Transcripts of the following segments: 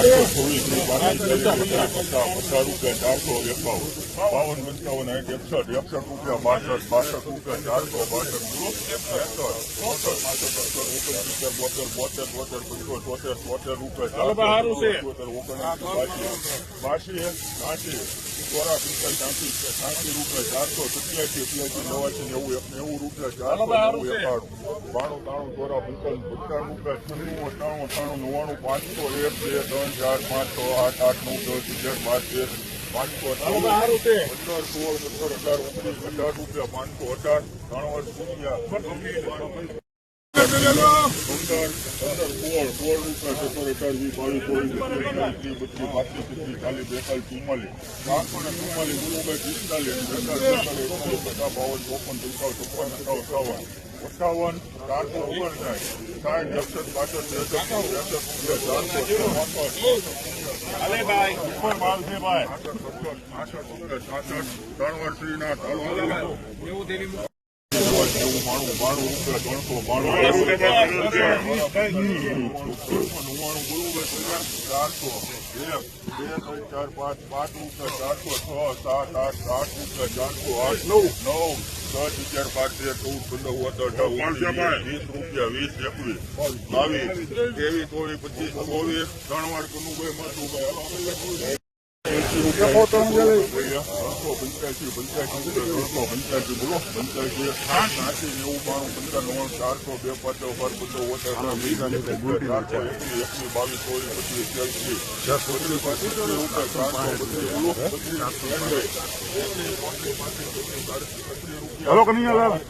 ચારસો છવ્વીસ પચાસ પચાસ રૂપિયા ચારસો એકાવન બાવન પંચાવન સાઠ એકસઠ એકસઠ રૂપિયા બાસઠ બાસઠ રૂપિયા ચારસો બાસઠ બોતેર બોતેર બોતેર પંચોતેર બોતેર તોતેર રૂપિયા બાસી બાસી ચોરા પિસ્તાલીસ સાંસી સાંસી રૂપિયા ચારસો સત્યાસી અઠ્યાસી નવાસી નેવું નેવું રૂપિયા ચારસો નેવું એકાણું બાણું ત્રાણું ચોરા પંચાવન પચાસ રૂપિયા છન્નું અઠાણું અઠાણું નવ્વાણું પાંચસો એક બે ત્રણ ચાર પાંચ છ આઠ આઠ નવ દસ અગિયાર બાર તેર પાંચસો અઠાણું પંદર સોળ સત્તર અઢાર ઓગણીસ અઢાર રૂપિયા પાંચસો અઢાર ત્રણ વર્ષ રૂપિયા અઠાવન ચારસો ઓગણસાઠ સાઠ એકસઠ ત્રેસઠ ઉપર માલ છે ભાઈ ત્રણ વર્ષના ચાલુ એવું માણું બાણું રૂપિયા ત્રણસો બોલવું ચારસો બે ત્રણ ચાર પાંચ પાંચ રૂપિયા ચારસો છ સાત આઠ આઠ રૂપિયા ચારસો આઠ નવ નવ દસ પંદર અઢાર વીસ રૂપિયા વીસ એકવીસ બાવીસ ત્રેવીસ ચોવીસ પચીસ ચોવીસ ત્રણ વાર કનુભાઈ ભાઈ હલો કનૈયાલાલ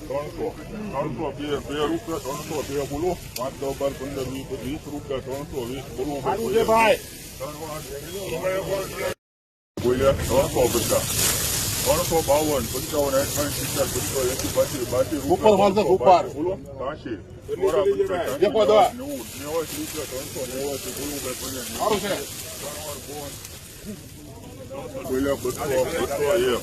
ત્રણસો ત્રણસો બે બે રૂપિયા ત્રણસો બે બોલો. પાંચ દસ બાર પંદર વીસ વીસ રૂપિયા ત્રણસો વીસ બોલો. ભાઈ. બોલ્યા ત્રણસો બાવન પંચાવન અઠાવન સિત્તેર પંચો એસી બાસી બાસી ઉપર મારશે, ઉપર. બોલો બોરા પંચાસ નેવું નેવાસી રૂપિયા ત્રણસો નેવાસી બોલું ભાઈ સારું છે બોલ્યા બસો બસો એક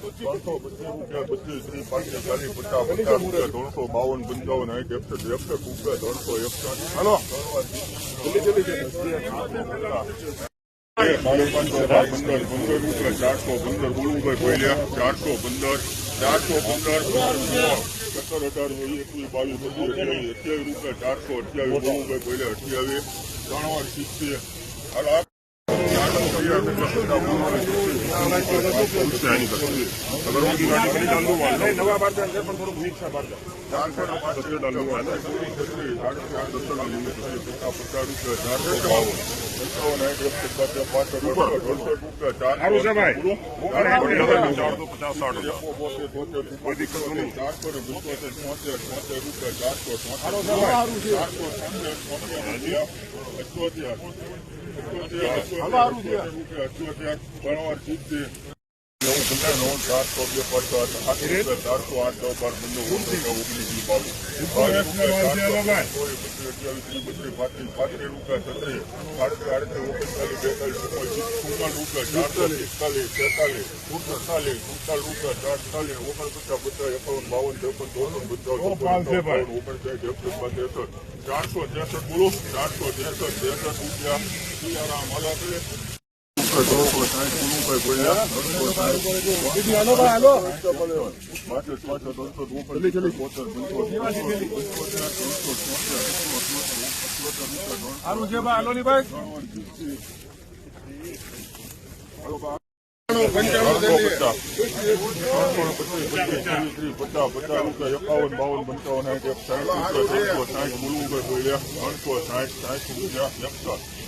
ત્રણસો બત્રીસ રૂપિયા બત્રીસ ત્રીસ પાંત્રીસ ચાલીસ પચાસ પચાસ પાંચસો ચારસો પંદર બોલુભાઈ બોલ્યા ચારસો પંદર ચારસો પંદર સત્તર અઢાર એકવીસ બાવીસ પચીસ અઠ્યાવીસ રૂપિયા ચારસો અઠ્યાવીસ. બોલુભાઈ બોલ્યા અઠ્યાવીસ ત્રણ વાર સિત્તેર હાલો આપ. નવા બાર પણ થોડુંક મિક્સ છે બાર ચારસો ને પાંચ રૂપિયા ચારસો બાવન પંચાવન સાઠ એકસઠ બાસઠ પાસઠ અડસઠ રૂપિયા સારું છે ભાઈ. ચારસો પચાસ સાઠ બોતેર બોતેર કોઈ દિક્કત નહીં ચારસો ને પંચોતેર નવું નવ ચારસો આઠ દસ બાર પંદર ઓગણીસ ઓગણીસ બાવીસ પાંત્રીસ રૂપિયા છત્રીસ આડત્રીસ આડત્રીસ ઓગણચાલીસ રૂપિયા ચારસો પિસ્તાલીસ તેતાલીસ સુડતાલીસ સુડતાલીસ રૂપિયા બાવન ત્રેપન ચોપન પંચાવન ઓગણસાઠ ચારસો ત્રેસઠ બોલો, ચારસો ત્રેસઠ ત્રેસઠ રૂપિયા. સીતારામ અલગ પંચાવન સાઠ સાઠ ગુરુભાઈ બોલ્યા ત્રણસો સાઠ સાઠ રૂપિયા એકસઠ